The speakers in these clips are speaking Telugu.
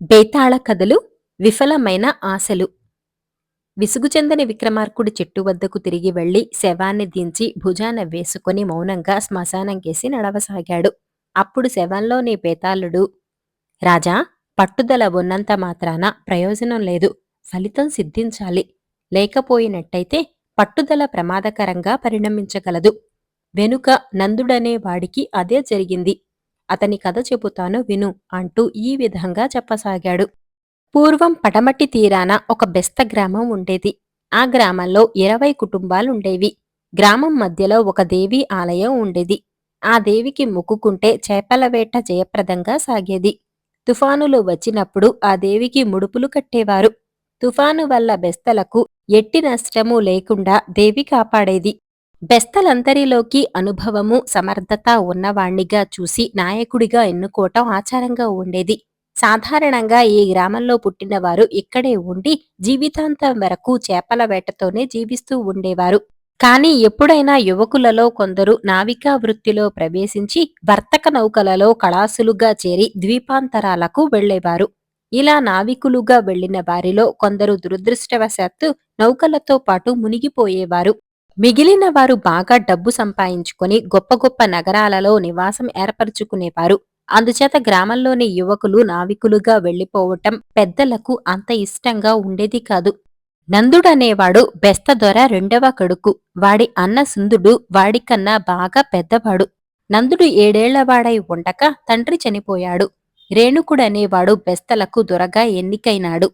బేతాళ కథలు విఫలమైన ఆశలు. విసుగుచెందని విక్రమార్కుడు చెట్టు వద్దకు తిరిగి వెళ్ళి శవాన్ని దించి భుజాన వేసుకుని మౌనంగా శ్మశానంకేసి నడవసాగాడు. అప్పుడు శవంలోని బేతాళుడు రాజా పట్టుదల ఉన్నంత మాత్రాన ప్రయోజనం లేదు. ఫలితం సిద్ధించాలి. లేకపోయినట్టయితే పట్టుదల ప్రమాదకరంగా పరిణమించగలదు. వెనుక నందుడనే వాడికి అదే జరిగింది. అతని కథ చెబుతాను విను అంటూ ఈ విధంగా చెప్పసాగాడు. పూర్వం పడమటి తీరాన ఒక బెస్త గ్రామం ఉండేది. ఆ గ్రామంలో ఇరవై కుటుంబాలుండేవి. గ్రామం మధ్యలో ఒక దేవి ఆలయం ఉండేది. ఆ దేవికి మొక్కుకుంటే చేపల వేట జయప్రదంగా సాగేది. తుఫానులు వచ్చినప్పుడు ఆ దేవికి ముడుపులు కట్టేవారు. తుఫాను వల్ల బెస్తలకు ఎట్టి నష్టము లేకుండా దేవి కాపాడేది. బెస్తలందరిలోకి అనుభవము సమర్థత ఉన్నవాణ్ణిగా చూసి నాయకుడిగా ఎన్నుకోవటం ఆచారంగా ఉండేది. సాధారణంగా ఈ గ్రామంలో పుట్టినవారు ఇక్కడే ఉండి జీవితాంతం వరకు చేపల వేటతోనే జీవిస్తూ ఉండేవారు. కానీ ఎప్పుడైనా యువకులలో కొందరు నావికా వృత్తిలో ప్రవేశించి వర్తక నౌకలలో కళాసులుగా చేరి ద్వీపాంతరాలకు వెళ్ళేవారు ఇలా నావికులుగా వెళ్ళిన వారిలో కొందరు దురదృష్టవశాత్తు నౌకలతో పాటు మునిగిపోయేవారు. మిగిలిన వారు బాగా డబ్బు సంపాదించుకొని గొప్ప గొప్ప నగరాలలో నివాసం ఏర్పరచుకునేవారు. అందుచేత గ్రామంలోని యువకులు నావికులుగా వెళ్ళిపోవటం పెద్దలకు అంత ఇష్టంగా ఉండేది కాదు. నందుడనేవాడు బెస్తదొర రెండవ కొడుకు. వాడి అన్న సుందుడు వాడికన్నా బాగా పెద్దవాడు. నందుడు ఏడేళ్ళవాడై ఉండక తండ్రి చనిపోయాడు. రేణుకుడనేవాడు బెస్తలకు దొరగా ఎన్నికైనాడు.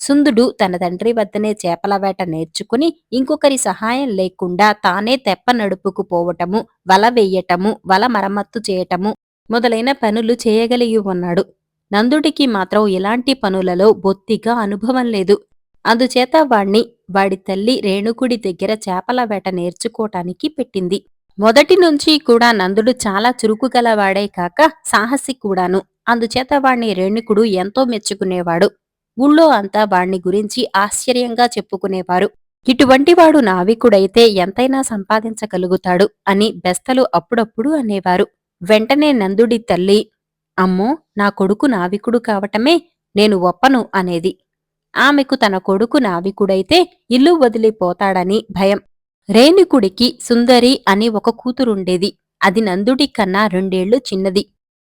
సుందుడు తన తండ్రి వద్దనే చేపల వేట నేర్చుకుని ఇంకొకరి సహాయం లేకుండా తానే తెప్ప నడుపుకు పోవటము వల వెయ్యటము వల మరమ్మత్తు చేయటము మొదలైన పనులు చేయగలిగి ఉన్నాడు. నందుడికి మాత్రం ఇలాంటి పనులలో బొత్తిగా అనుభవం లేదు. అందుచేత వాణ్ణి వాడి తల్లి రేణుకుడి దగ్గర చేపల వేట నేర్చుకోటానికి పెట్టింది. మొదటి నుంచి కూడా నందుడు చాలా చురుకు గలవాడే కాక సాహసి కూడాను. అందుచేత వాణ్ణి రేణుకుడు ఎంతో మెచ్చుకునేవాడు. ఊళ్ళో అంతా వాణ్ణి గురించి ఆశ్చర్యంగా చెప్పుకునేవారు. ఇటువంటి వాడు నావికుడైతే ఎంతైనా సంపాదించగలుగుతాడు అని బెస్తలు అప్పుడప్పుడు అనేవారు. వెంటనే నందుడి తల్లి అమ్మో నా కొడుకు నావికుడు కావటమే నేను ఒప్పను అనేది. ఆమెకు తన కొడుకు నావికుడైతే ఇల్లు వదిలిపోతాడని భయం. రేణుకుడికి సుందరి అని ఒక కూతురుండేది. అది నందుడి కన్నా రెండేళ్ళు చిన్నది.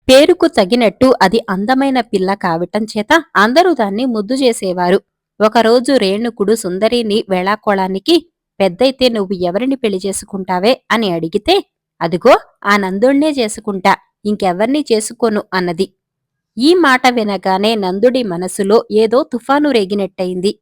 పేరుకు తగినట్టు అది అందమైన పిల్ల కావటం చేత అందరూ దాన్ని ముద్దు చేసేవారు. ఒకరోజు రేణుకుడు సుందరిని వేళాకోళానికి పెద్దయితే నువ్వు ఎవరిని పెళ్ళి చేసుకుంటావే? అని అడిగితే అదిగో ఆ నందుణ్ణే చేసుకుంటా ఇంకెవర్నీ చేసుకోను అన్నది. ఈ మాట వినగానే నందుడి మనసులో ఏదో తుఫాను రేగినట్టయింది.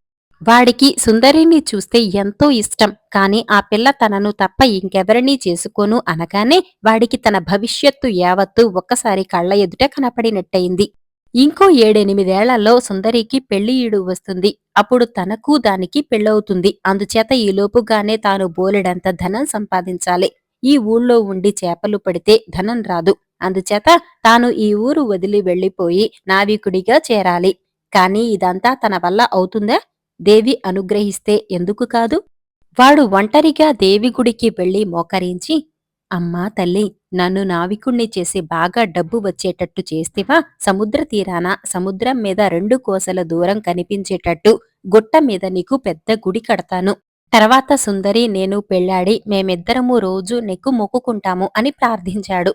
వాడికి సుందరిని చూస్తే ఎంతో ఇష్టం. కాని ఆ పిల్ల తనను తప్ప ఇంకెవరినీ చేసుకోను అనగానే వాడికి తన భవిష్యత్తు యావత్తు ఒక్కసారి కళ్ళ ఎదుట కనపడినట్టయింది. ఇంకో ఏడెనిమిదేళ్ళలో సుందరికి పెళ్ళి ఈడు వస్తుంది. అప్పుడు తనకు దానికి పెళ్ళవుతుంది. అందుచేత ఈలోపుగానే తాను బోలెడంత ధనం సంపాదించాలి. ఈ ఊళ్ళో ఉండి చేపలు పడితే ధనం రాదు. అందుచేత తాను ఈ ఊరు వదిలి వెళ్ళిపోయి నావికుడిగా చేరాలి. కాని ఇదంతా తన వల్ల అవుతుందా? దేవి అనుగ్రహిస్తే ఎందుకు కాదు? వాడు ఒంటరిగా దేవి గుడికి వెళ్ళి మోకరించి అమ్మా తల్లి నన్ను నావికుణ్ణి చేసి బాగా డబ్బు వచ్చేటట్టు చేస్తేవా? సముద్ర తీరాన సముద్రం మీద రెండు కోసల దూరం కనిపించేటట్టు గుట్ట మీద నీకు పెద్ద గుడి కడతాను. తర్వాత సుందరి నేను పెళ్ళాడి మేమిద్దరము రోజు నెక్కు మొక్కుకుంటాము అని ప్రార్థించాడు.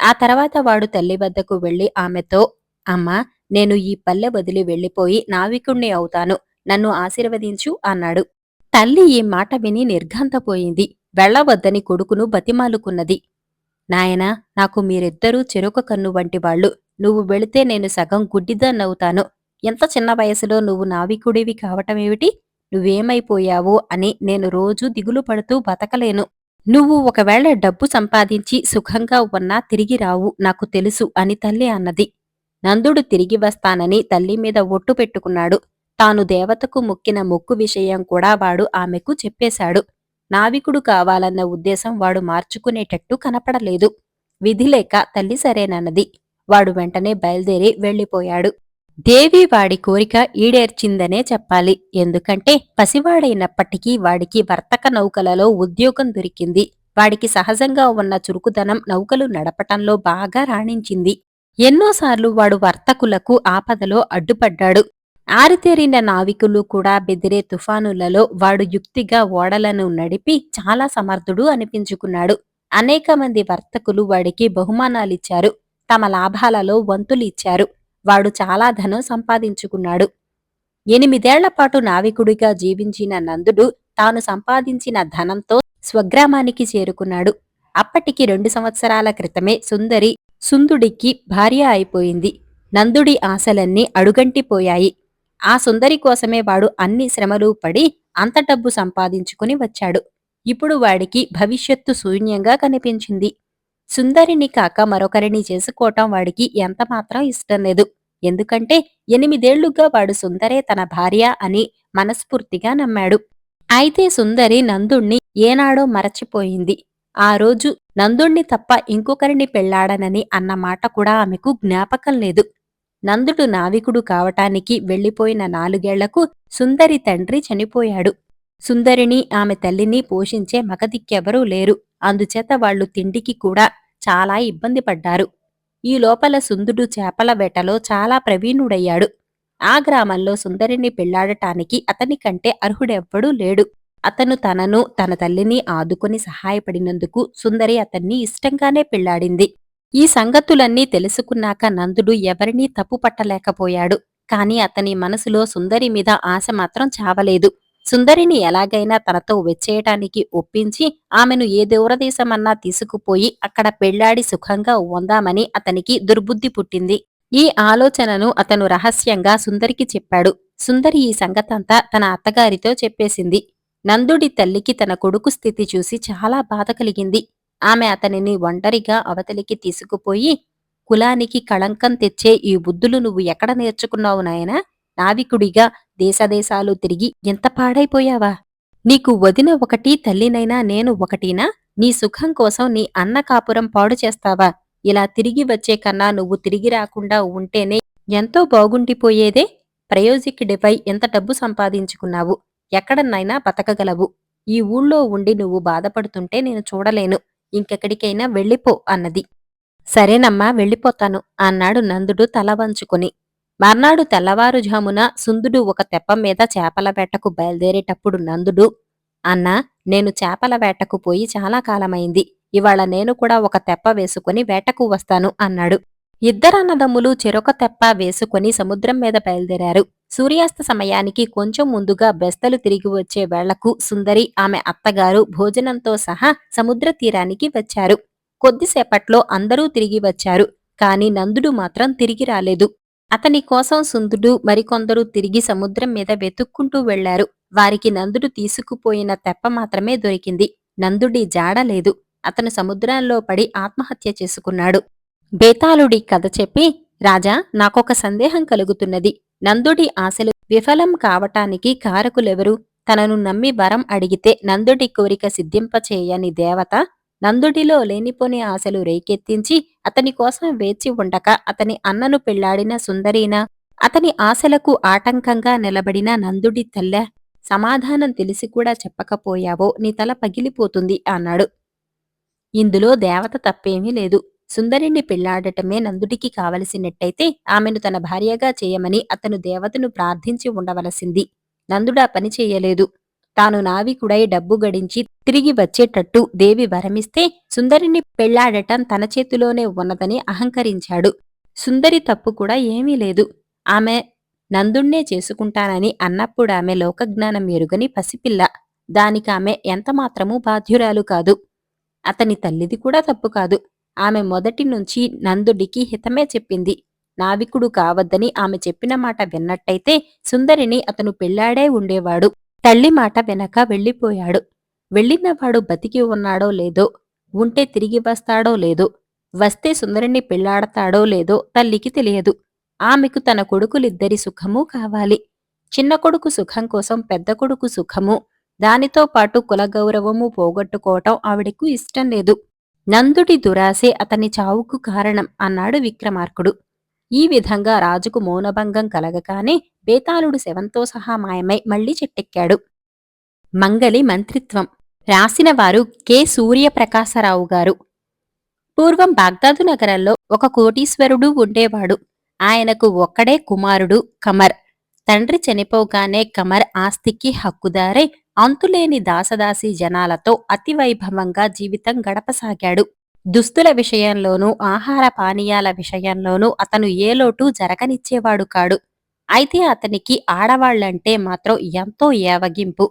ఆ తర్వాత వాడు తల్లి వద్దకు వెళ్ళి ఆమెతో అమ్మా నేను ఈ పల్లె వదిలి వెళ్ళిపోయి నావికుణ్ణి అవుతాను. నన్ను ఆశీర్వదించు అన్నాడు. తల్లి ఈ మాట విని నిర్ఘాంతపోయింది. వెళ్ళవద్దని కొడుకును బతిమాలుకున్నది. నాయనా నాకు మీరిద్దరూ చెరుక కన్ను వంటి వాళ్ళు. నువ్వు వెళితే నేను సగం గుడ్డిదాన్నవుతాను. ఎంత చిన్న వయసులో నువ్వు నావికుడివి కావటమేమిటి నువ్వేమైపోయావో అని నేను రోజూ దిగులు పడుతూ బతకలేను. నువ్వు ఒకవేళ డబ్బు సంపాదించి సుఖంగా ఉన్నా తిరిగి రావు నాకు తెలుసు అని తల్లి అన్నది. నందుడు తిరిగి వస్తానని తల్లి మీద ఒట్టు పెట్టుకున్నాడు. తాను దేవతకు మొక్కిన మొక్కు విషయం కూడా వాడు ఆమెకు చెప్పేశాడు. నావికుడు కావాలన్న ఉద్దేశం వాడు మార్చుకునేటట్టు కనపడలేదు. విధిలేక తల్లి సరేనన్నది. వాడు వెంటనే బయలుదేరి వెళ్ళిపోయాడు దేవి వాడి కోరిక ఈడేర్చిందనే చెప్పాలి. ఎందుకంటే పసివాడైనప్పటికీ వాడికి వర్తక నౌకలలో ఉద్యోగం దొరికింది. వాడికి సహజంగా ఉన్న చురుకుదనం నౌకలు నడపటంలో బాగా రాణించింది. ఎన్నోసార్లు వాడు వర్తకులకు ఆపదలో అడ్డుపడ్డాడు. ఆరితేరిన నావికులు కూడా బెదిరే తుఫానులలో వాడు యుక్తిగా ఓడలను నడిపి చాలా సమర్థుడు అనిపించుకున్నాడు. అనేక మంది వర్తకులు వాడికి బహుమానాలిచ్చారు. తమ లాభాలలో వంతులు ఇచ్చారు. వాడు చాలా ధనం సంపాదించుకున్నాడు. ఎనిమిదేళ్ళ పాటు నావికుడిగా జీవించిన నందుడు తాను సంపాదించిన ధనంతో స్వగ్రామానికి చేరుకున్నాడు. అప్పటికి రెండు సంవత్సరాల క్రితమే సుందరి సుందుడికి భార్య అయిపోయింది. నందుడి ఆశలన్నీ అడుగంటిపోయాయి. ఆ సుందరి కోసమే వాడు అన్ని శ్రమలు పడి అంత డబ్బు సంపాదించుకుని వచ్చాడు. ఇప్పుడు వాడికి భవిష్యత్తు శూన్యంగా కనిపించింది. సుందరిని కాక మరొకరిని చేసుకోవటం వాడికి ఎంతమాత్రం ఇష్టం లేదు. ఎందుకంటే ఎనిమిదేళ్ళుగా వాడు సుందరే తన భార్య అని మనస్ఫూర్తిగా నమ్మాడు. అయితే సుందరి నందుణ్ణి ఏనాడో మరచిపోయింది. ఆ రోజు నందుణ్ణి తప్ప ఇంకొకరిని పెళ్ళాడనని అన్న మాట కూడా ఆమెకు జ్ఞాపకం లేదు. నందుడు నావికుడు కావటానికి వెళ్ళిపోయిన నాలుగేళ్ళకు సుందరి తండ్రి చనిపోయాడు. సుందరిని ఆమె తల్లిని పోషించే మగదిక్కెవరూ లేరు. అందుచేత వాళ్ళు తిండికి కూడా చాలా ఇబ్బంది పడ్డారు. ఈ లోపల సుందుడు చేపల వేటలో చాలా ప్రవీణుడయ్యాడు. ఆ గ్రామంలో సుందరిని పెళ్ళాడటానికి అతని కంటే అర్హుడెవ్వడూ లేడు. అతను తనను తన తల్లిని ఆదుకొని సహాయపడినందుకు సుందరి అతన్ని ఇష్టంగానే పెళ్ళాడింది. ఈ సంగతులన్నీ తెలుసుకున్నాక నందుడు ఎవరినీ తప్పు పట్టలేకపోయాడు. కాని అతని మనసులో సుందరి మీద ఆశ మాత్రం చావలేదు. సుందరిని ఎలాగైనా తనతో వచ్చేయటానికి ఒప్పించి ఆమెను ఏ దూరదేశమన్నా తీసుకుపోయి అక్కడ పెళ్ళాడి సుఖంగా ఉందామని అతనికి దుర్బుద్ధి పుట్టింది. ఈ ఆలోచనను అతను రహస్యంగా సుందరికి చెప్పాడు. సుందరి ఈ సంగతంతా తన అత్తగారితో చెప్పేసింది. నందుడి తల్లికి తన కొడుకు స్థితి చూసి చాలా బాధ కలిగింది. ఆమె అతనిని ఒంటరిగా అవతలికి తీసుకుపోయి కులానికి కళంకం తెచ్చే ఈ బుద్ధులు నువ్వు ఎక్కడ నేర్చుకున్నావు నాయనా? నావికుడిగా దేశదేశాలు తిరిగి ఎంత పాడైపోయావా? నీకు వదిన ఒకటి తల్లినైనా నేను ఒకటినా? నీ సుఖం కోసం నీ అన్న కాపురం పాడు చేస్తావా? ఇలా తిరిగి వచ్చే కన్నా నువ్వు తిరిగి రాకుండా ఉంటేనే ఎంతో బాగుండిపోయేదే. ప్రయోజకుడిపై ఎంత డబ్బు సంపాదించుకున్నావు? ఎక్కడన్నైనా బతకగలవు. ఈ ఊళ్ళో ఉండి నువ్వు బాధపడుతుంటే నేను చూడలేను. ఇంకెక్కడికైనా వెళ్ళిపో అన్నది. సరేనమ్మా వెళ్ళిపోతాను అన్నాడు నందుడు తల వంచుకుని. మర్నాడు తెల్లవారుజామున సుందుడు ఒక తెప్ప మీద చేపల వేటకు బయలుదేరేటప్పుడు నందుడు అన్నా నేను చేపల వేటకు పోయి చాలా కాలమైంది. ఇవాళ నేను కూడా ఒక తెప్ప వేసుకుని వేటకు వస్తాను అన్నాడు. ఇద్దరన్నదమ్ములు చెరొక తెప్ప వేసుకుని సముద్రం మీద బయలుదేరారు. సూర్యాస్త సమయానికి కొంచెం ముందుగా బెస్తలు తిరిగి వచ్చే వేళ్ళకు సుందరి ఆమె అత్తగారు భోజనంతో సహా సముద్ర తీరానికి వచ్చారు. కొద్దిసేపట్లో అందరూ తిరిగి వచ్చారు కాని నందుడు మాత్రం తిరిగి రాలేదు. అతని కోసం సుందుడు మరికొందరు తిరిగి సముద్రం మీద వెతుక్కుంటూ వెళ్ళారు వారికి నందుడు తీసుకుపోయిన తెప్ప మాత్రమే దొరికింది. నందుడి జాడ లేదు. అతను సముద్రంలో పడి ఆత్మహత్య చేసుకున్నాడు. బేతాళుడి కథ చెప్పి రాజా నాకొక సందేహం కలుగుతున్నది. నందుడి ఆశలు విఫలం కావటానికి కారకులెవరు? తనను నమ్మి వరం అడిగితే నందుడి కోరిక సిద్ధింపచేయని దేవత నందుడిలో లేనిపోని ఆశలు రేకెత్తించి అతని కోసం వేచి ఉండక అతని అన్నను పెళ్ళాడిన సుందరీనా? అతని ఆశలకు ఆటంకంగా నిలబడిన నందుడి తల్లె? సమాధానం తెలిసి కూడా చెప్పకపోయావో నీ తల పగిలిపోతుంది అన్నాడు. ఇందులో దేవత తప్పేమీ లేదు. సుందరిని పెళ్ళాడటమే నందుడికి కావలసినట్టయితే ఆమెను తన భార్యగా చేయమని అతను దేవతను ప్రార్థించి ఉండవలసింది. నందుడా పని చేయలేదు. తాను నావికుడై డబ్బు గడించి తిరిగి వచ్చేటట్టు దేవి వరమిస్తే సుందరిని పెళ్ళాడటం తన చేతిలోనే ఉన్నదని అహంకరించాడు. సుందరి తప్పు కూడా ఏమీ లేదు. ఆమె నందుణ్ణే చేసుకుంటానని అన్నప్పుడు ఆమె లోకజ్ఞానం ఎరుగని పసిపిల్ల. దానికామె ఎంతమాత్రమూ బాధ్యురాలు కాదు. అతని తల్లిది కూడా తప్పు కాదు. ఆమె మొదటి నుంచి నందుడికి హితమే చెప్పింది. నావికుడు కావద్దని ఆమె చెప్పిన మాట విన్నట్టయితే సుందరిని అతను పెళ్ళాడే ఉండేవాడు. తల్లి మాట వెనక వెళ్ళిపోయాడు. వెళ్ళినవాడు బతికి ఉన్నాడో లేదో ఉంటే తిరిగి వస్తాడో లేదో వస్తే సుందరిని పెళ్ళాడతాడో లేదో తల్లికి తెలియదు. ఆమెకు తన కొడుకులిద్దరి సుఖము కావాలి. చిన్న కొడుకు సుఖం కోసం పెద్ద కొడుకు సుఖము. దానితో పాటు కులగౌరవము పోగొట్టుకోవటం ఆవిడకు ఇష్టం లేదు. నందుడి దురాసే అతని చావుకు కారణం అన్నాడు విక్రమార్కుడు. ఈ విధంగా రాజుకు మౌనభంగం కలగగానే బేతాళుడు శవంతో సహా మాయమై మళ్ళీ చెట్టెక్కాడు. మంగలి మంత్రిత్వం. రాసినవారు కె. సూర్యప్రకాశరావు గారు. పూర్వం బాగ్దాదు నగరంలో ఒక కోటీశ్వరుడు ఉండేవాడు. ఆయనకు ఒక్కడే కుమారుడు కమర్. తండ్రి చనిపోగానే కమర్ ఆస్తికి హక్కుదారై అంతులేని దాసదాసి జనాలతో అతి వైభవంగా జీవితం గడపసాగాడు. దుస్తుల విషయంలోనూ ఆహార పానీయాల విషయంలోనూ అతను ఏ లోటు జరగనిచ్చేవాడు కాడు. అయితే అతనికి ఆడవాళ్ళంటే మాత్రం ఎంతో ఏవగింపు.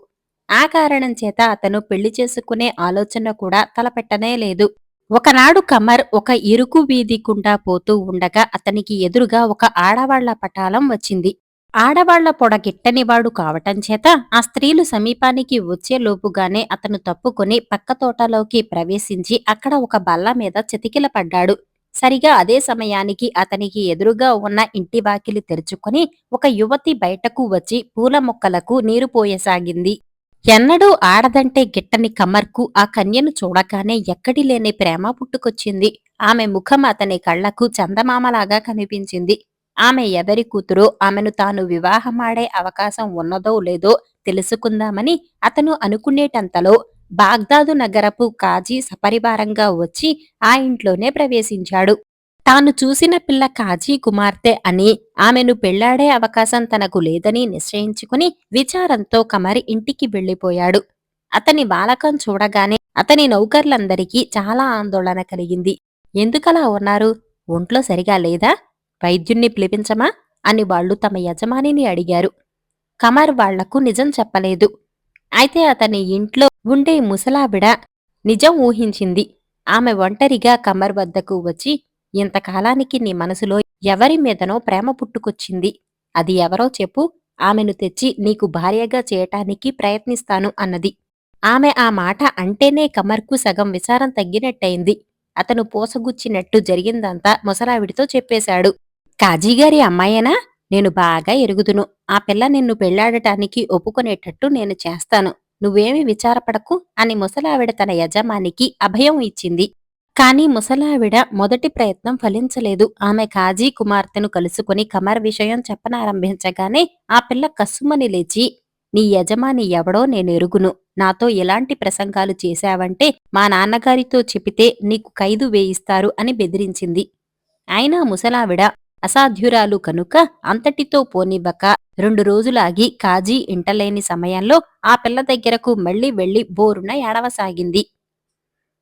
ఆ కారణం చేత అతను పెళ్ళి చేసుకునే ఆలోచన కూడా తలపెట్టనే లేదు. ఒకనాడు కమర్ ఒక ఇరుకు వీధి గుండా పోతూ ఉండగా అతనికి ఎదురుగా ఒక ఆడవాళ్ళ పటాలం వచ్చింది. ఆడవాళ్ళ పొడ గిట్టనివాడు కావటం చేత ఆ స్త్రీలు సమీపానికి వచ్చేలోపుగానే అతను తప్పుకొని పక్క తోటలోకి ప్రవేశించి అక్కడ ఒక బల్ల మీద చితికిల పడ్డాడు. సరిగా అదే సమయానికి అతనికి ఎదురుగా ఉన్న ఇంటి వాకిలి తెరుచుకొని ఒక యువతి బయటకు వచ్చి పూల మొక్కలకు నీరు పోయసాగింది. ఎన్నడూ ఆడదంటే గిట్టని కమర్కు ఆ కన్యను చూడగానే ఎక్కడి లేని ప్రేమ పుట్టుకొచ్చింది. ఆమె ముఖం అతని కళ్ళకు చందమామలాగా కనిపించింది. ఆమె ఎవరి కూతురు ఆమెను తాను వివాహమాడే అవకాశం ఉన్నదో లేదో తెలుసుకుందామని అతను అనుకునేటంతలో బాగ్దాదు నగరపు కాజీ సపరివారంగా వచ్చి ఆ ఇంట్లోనే ప్రవేశించాడు. తాను చూసిన పిల్ల కాజీ కుమార్తె అని ఆమెను పెళ్ళాడే అవకాశం తనకు లేదని నిశ్చయించుకుని విచారంతో కమరి ఇంటికి వెళ్ళిపోయాడు అతని బాలకం చూడగానే అతని నౌకర్లందరికీ చాలా ఆందోళన కలిగింది. ఎందుకలా ఉన్నారు? ఒంట్లో సరిగా లేదా? వైద్యుణ్ణి పిలిపించమా? అని వాళ్ళు తమ యజమానిని అడిగారు. కమర్ వాళ్ళకు నిజం చెప్పలేదు. అయితే అతని ఇంట్లో ఉండే ముసలావిడ నిజం ఊహించింది. ఆమె ఒంటరిగా కమర్ వద్దకు వచ్చి ఇంతకాలానికి నీ మనసులో ఎవరి మీదనో ప్రేమ పుట్టుకొచ్చింది? అది ఎవరో చెప్పు. ఆమెను తెచ్చి నీకు భార్యగా చేయటానికి ప్రయత్నిస్తాను అన్నది. ఆమె ఆ మాట అంటేనే కమర్కు సగం విచారం తగ్గినట్టయింది. అతను పోసగుచ్చినట్టు జరిగిందంతా ముసలావిడితో చెప్పేశాడు. కాజీగారి అమ్మాయేనా? నేను బాగా ఎరుగుదును. ఆ పిల్ల నిన్ను పెళ్ళాడటానికి ఒప్పుకునేటట్టు నేను చేస్తాను. నువ్వేమి విచారపడకు అని ముసలావిడ తన యజమానికి అభయం ఇచ్చింది. కాని ముసలావిడ మొదటి ప్రయత్నం ఫలించలేదు. ఆమె కాజీ కుమార్తెను కలుసుకుని కమర్ విషయం చెప్పనారంభించగానే ఆ పిల్ల కస్సుమని లేచి నీ యజమాని ఎవడో నేను ఎరుగును. నాతో ఎలాంటి ప్రసంగాలు చేశావంటే మా నాన్నగారితో చెపితే నీకు ఖైదు వేయిస్తారు అని బెదిరించింది. అయినా ముసలావిడ అసాధ్యురాలు కనుక అంతటితో పోనివ్వక రెండు రోజులాగి కాజీ ఇంటలేని సమయంలో ఆ పిల్ల దగ్గరకు మళ్ళీ వెళ్ళి బోరున ఏడవసాగింది.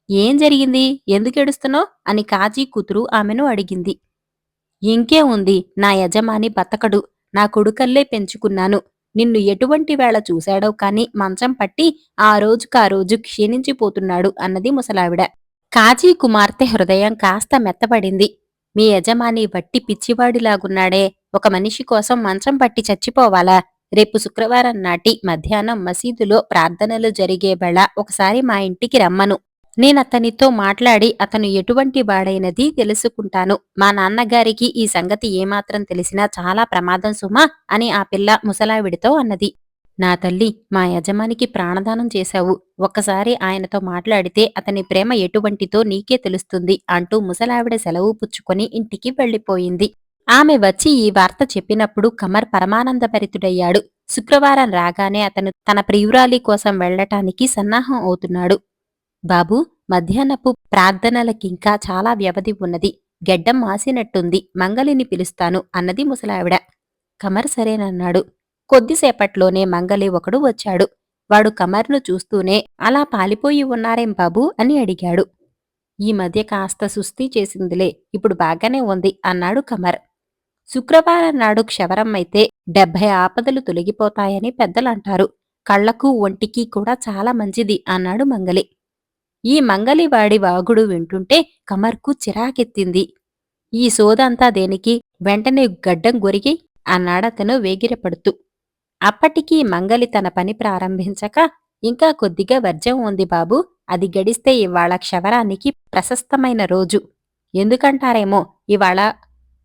ఏం జరిగింది? ఎందుకెడుస్తున్నావు అని కాజీ కూతురు ఆమెను అడిగింది. ఇంకే ఉంది. నా యజమాని బతకడు. నా కొడుకల్లే పెంచుకున్నాను. నిన్ను ఎటువంటి వేళ చూశాడో కాని మంచం పట్టి ఆ రోజుకా రోజు క్షీణించిపోతున్నాడు అన్నది ముసలావిడ. కాజీ కుమార్తె హృదయం కాస్త మెత్తపడింది మీ యజమాని వట్టి పిచ్చివాడిలాగున్నాడే. ఒక మనిషి కోసం మంచం పట్టి చచ్చిపోవాలా? రేపు శుక్రవారం నాటి మధ్యాహ్నం మసీదులో ప్రార్థనలు జరిగే వేళ ఒకసారి మా ఇంటికి రమ్మను. నేనతనితో మాట్లాడి అతను ఎటువంటి వాడైనది తెలుసుకుంటాను. మా నాన్నగారికి ఈ సంగతి ఏమాత్రం తెలిసినా చాలా ప్రమాదం సుమా అని ఆ పిల్ల ముసలావిడితో అన్నది. నా తల్లి మా యజమానికి ప్రాణదానం చేశావు. ఒక్కసారి ఆయనతో మాట్లాడితే అతని ప్రేమ ఎటువంటితో నీకే తెలుస్తుంది అంటూ ముసలావిడ సెలవు పుచ్చుకొని ఇంటికి వెళ్ళిపోయింది ఆమె వచ్చి ఈ వార్త చెప్పినప్పుడు కమర్ పరమానందభరితుడయ్యాడు. శుక్రవారం రాగానే అతను తన ప్రియురాలి కోసం వెళ్ళటానికి సన్నాహం అవుతున్నాడు. బాబూ మధ్యాహ్నపు ప్రార్థనలకింకా చాలా వ్యవధి ఉన్నది. గెడ్డం మాసినట్టుంది మంగలిని పిలుస్తాను అన్నది ముసలావిడ. కమర్ సరేనన్నాడు. కొద్దిసేపట్లోనే మంగలి ఒకడు వచ్చాడు. వాడు కమర్ను చూస్తూనే అలా పాలిపోయి ఉన్నారేం బాబూ అని అడిగాడు. ఈ మధ్య కాస్త సుస్థి చేసిందిలే ఇప్పుడు బాగానే ఉంది అన్నాడు కమర్. శుక్రవారం నాడు క్షవరం అయితే డెబ్భై ఆపదలు తొలగిపోతాయని పెద్దలంటారు. కళ్ళకు ఒంటికి కూడా చాలా మంచిది అన్నాడు మంగలి. ఈ మంగలివాడి వాగుడు వింటుంటే కమర్కు చిరాకెత్తింది. ఈ సోదంతా దేనికి? వెంటనే గడ్డం గొరిగి అన్నాడతను వేగిరపడుతూ. అప్పటికీ మంగలి తన పని ప్రారంభించక ఇంకా కొద్దిగా వర్జం ఉంది బాబు. అది గడిస్తే ఇవాళ క్షవరానికి ప్రశస్తమైన రోజు. ఎందుకంటారేమో ఇవాళ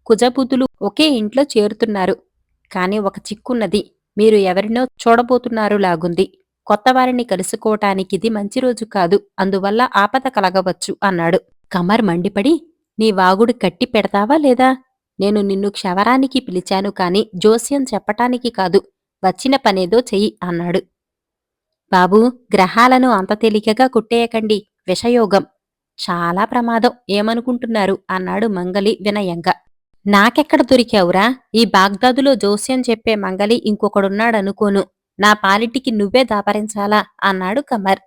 కుజబుద్ధులు ఒకే ఇంట్లో చేరుతున్నారు. కాని ఒక చిక్కున్నది. మీరు ఎవరినో చూడబోతున్నారు లాగుంది. కొత్తవారిని కలుసుకోవటానికిది మంచి రోజు కాదు. అందువల్ల ఆపద కలగవచ్చు అన్నాడు. కమర్ మండిపడి నీ వాగుడు కట్టి పెడతావా లేదా? నేను నిన్ను క్షవరానికి పిలిచాను కాని జోస్యం చెప్పటానికి కాదు. వచ్చిన పనేదో చెయ్యి అన్నాడు. బాబూ గ్రహాలను అంత తేలికగా కుట్టేయకండి. విషయోగం. చాలా ప్రమాదం. ఏమనుకుంటున్నారు? అన్నాడు మంగలి వినయంగా. నాకెక్కడ దొరికావురా? ఈ బాగ్దాదులో జోస్యం చెప్పే మంగలి ఇంకొకడున్నాడనుకోను. నా పాలిటికి నువ్వే దాపరించాలా? అన్నాడు కమర్.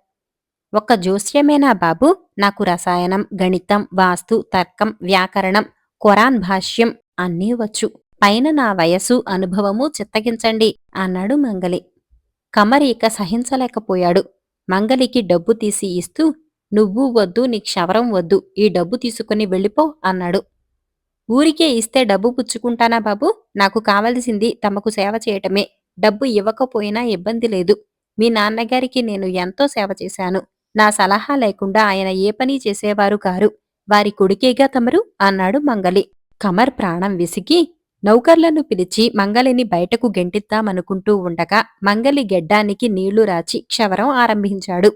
ఒక్క జోస్యమేనా బాబు? నాకు రసాయనం గణితం వాస్తు తర్కం వ్యాకరణం ఖురాన్ భాష్యం అన్నీ వచ్చు. పైన నా వయసు అనుభవము చిత్తగించండి అన్నాడు మంగలి. కమర్ ఇక సహించలేకపోయాడు. మంగలికి డబ్బు తీసి ఇస్తూ నువ్వు వద్దు నీ క్షవరం వద్దు ఈ డబ్బు తీసుకుని వెళ్ళిపో అన్నాడు. ఊరికే ఇస్తే డబ్బు పుచ్చుకుంటానా బాబు? నాకు కావలసింది తమకు సేవ చేయటమే. డబ్బు ఇవ్వకపోయినా ఇబ్బంది లేదు. మీ నాన్నగారికి నేను ఎంతో సేవ చేశాను. నా సలహా లేకుండా ఆయన ఏ పని చేసేవారు కారు. వారి కొడుకేగా తమరు? అన్నాడు మంగలి. కమర్ ప్రాణం విసిగి నౌకర్లను పిలిచి మంగలిని బయటకు గెంటిద్దామనుకుంటూ ఉండగా మంగలి గెడ్డానికి నీళ్ళు రాచి క్షవరం ఆరంభించాడు.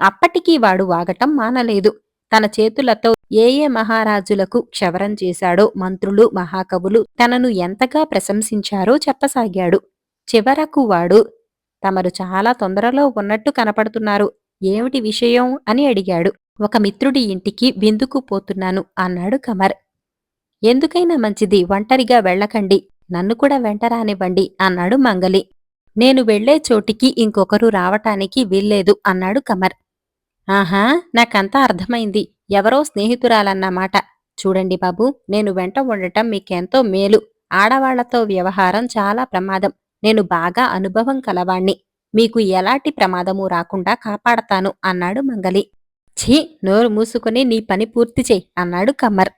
అప్పటికీ వాడు వాగటం మానలేదు. తన చేతులతో ఏ ఏ మహారాజులకు క్షవరం చేశాడో మంత్రులు మహాకవులు తనను ఎంతగా ప్రశంసించారో చెప్పసాగాడు. చివరకు వాడు తమరు చాలా తొందరలో ఉన్నట్టు కనపడుతున్నారు. ఏమిటి విషయం? అని అడిగాడు. ఒక మిత్రుడి ఇంటికి విందుకు పోతున్నాను అన్నాడు కమర్. ఎందుకైనా మంచిది ఒంటరిగా వెళ్ళకండి. నన్ను కూడా వెంటరానివ్వండి అన్నాడు మంగలి. నేను వెళ్ళే చోటికి ఇంకొకరు రావటానికి వీల్లేదు అన్నాడు కమర్. ఆహా నాకంతా అర్థమైంది. ఎవరో స్నేహితురాలన్నమాట. చూడండి బాబు నేను వెంట ఉండటం మీకెంతో మేలు. ఆడవాళ్ళతో వ్యవహారం చాలా ప్రమాదం. నేను బాగా అనుభవం కలవాణ్ణి. మీకు ఎలాంటి ప్రమాదము రాకుండా కాపాడతాను అన్నాడు మంగలి. ఛీ నోరు మూసుకుని నీ పని పూర్తి చేయి అన్నాడు కమర్.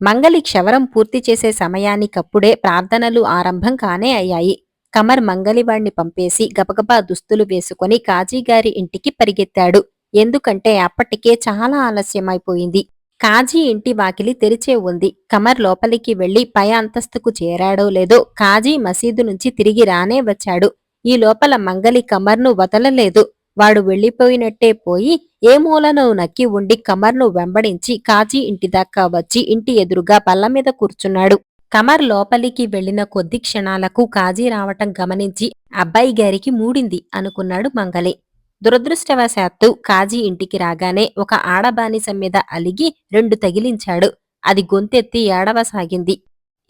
మంగలి క్షవరం పూర్తి చేసే సమయానికప్పుడే ప్రార్థనలు ఆరంభం కానే అయ్యాయి. కమర్ మంగలివాణ్ణి పంపేసి గబగబా దుస్తులు వేసుకొని కాజీగారి ఇంటికి పరిగెత్తాడు. ఎందుకంటే అప్పటికే చాలా ఆలస్యమైపోయింది. కాజీ ఇంటి వాకిలి తెరిచే ఉంది. కమర్ లోపలికి వెళ్ళి పై అంతస్తుకు చేరాడో లేదో కాజీ మసీదు నుంచి తిరిగి రానే వచ్చాడు. ఈ లోపల మంగలి కమర్ను వదలలేదు. వాడు వెళ్ళిపోయినట్టే పోయి ఏ మూలను నక్కి ఉండి కమర్ను వెంబడించి కాజీ ఇంటి దాకా వచ్చి ఇంటి ఎదురుగా బల్ల మీద కూర్చున్నాడు. కమర్ లోపలికి వెళ్ళిన కొద్ది క్షణాలకు కాజీ రావటం గమనించి అబ్బాయి గారికి మూడింది అనుకున్నాడు మంగలి. దురదృష్టవశాత్తు కాజీ ఇంటికి రాగానే ఒక ఆడబానిస మీద అలిగి రెండు తగిలించాడు. అది గొంతెత్తి ఏడవసాగింది.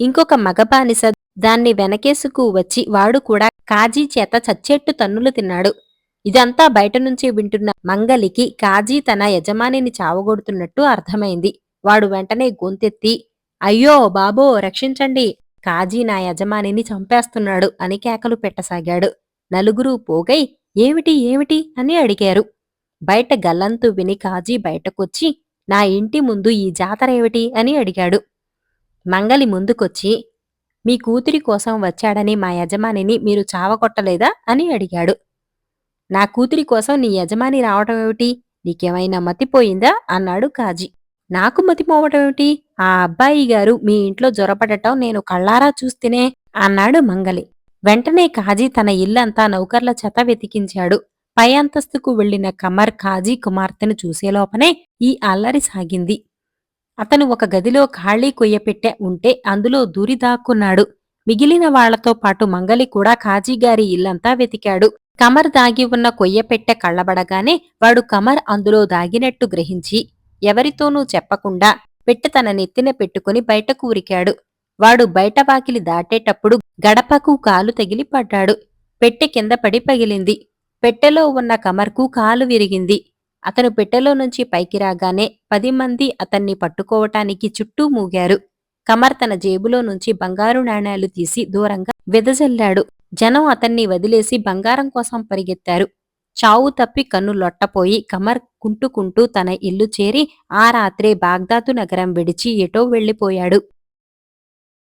ఇంకొక మగబానిస దాన్ని వెనకేసుకు వచ్చి వాడు కూడా కాజీ చేత చచ్చేట్టు తన్నులు తిన్నాడు. ఇదంతా బయట నుంచి వింటున్న మంగలికి కాజీ తన యజమానిని చావగొడుతున్నట్టు అర్థమైంది. వాడు వెంటనే గొంతెత్తి అయ్యో బాబో రక్షించండి. కాజీ నా యజమానిని చంపేస్తున్నాడు అని కేకలు పెట్టసాగాడు. నలుగురు పోగై ఏమిటి ఏమిటి? అని అడిగారు. బయట గల్లంతు విని కాజీ బయటకొచ్చి నా ఇంటి ముందు ఈ జాతర ఏమిటి? అని అడిగాడు. మంగలి ముందుకొచ్చి మీ కూతురి కోసం వచ్చాడని మా యజమానిని మీరు చావకొట్టలేదా అని అడిగాడు. నా కూతురి కోసం నీ యజమాని రావటం ఏమిటి? నీకేమైనా మతిపోయిందా? అన్నాడు కాజీ. నాకు మతిపోవటమేమిటి ఆ అబ్బాయి గారు మీ ఇంట్లో జ్వరపడటం నేను కళ్ళారా చూస్తేనే అన్నాడు మంగలి. వెంటనే కాజీ తన ఇల్లంతా నౌకర్ల చెత వెతికించాడు. పై అంతస్తుకు వెళ్ళిన కమర్ కాజీ కుమార్తెను చూసేలోపనే ఈ అల్లరి సాగింది. అతను ఒక గదిలో ఖాళీ కొయ్యపెట్టె ఉంటే అందులో దూరి దాక్కున్నాడు. మిగిలిన వాళ్ళతో పాటు మంగలి కూడా కాజీగారి ఇల్లంతా వెతికాడు. కమర్ దాగి ఉన్న కొయ్యపెట్టె కళ్ళబడగానే వాడు కమర్ అందులో దాగినట్టు గ్రహించి ఎవరితోనూ చెప్పకుండా పెట్టె తన నెత్తిన పెట్టుకుని బయటకు ఉరికాడు వాడు బయట వాకిలి దాటేటప్పుడు గడపకు కాలు తగిలి పడ్డాడు పెట్టె కింద పడి పగిలింది. పెట్టెలో ఉన్న కమర్కు కాలు విరిగింది. అతను పెట్టెలో నుంచి పైకి రాగానే పది మంది అతన్ని పట్టుకోవటానికి చుట్టూ మూగారు. కమర్ తన జేబులో నుంచి బంగారు నాణేలు తీసి దూరంగా వెదజల్లాడు. జనం అతన్ని వదిలేసి బంగారం కోసం పరిగెత్తారు. చావు తప్పి కన్ను లొట్టపోయి కమర్ కుంటుకుంటూ తన ఇల్లు చేరి ఆ రాత్రే బాగ్దాదు నగరం విడిచి ఎటో వెళ్ళిపోయాడు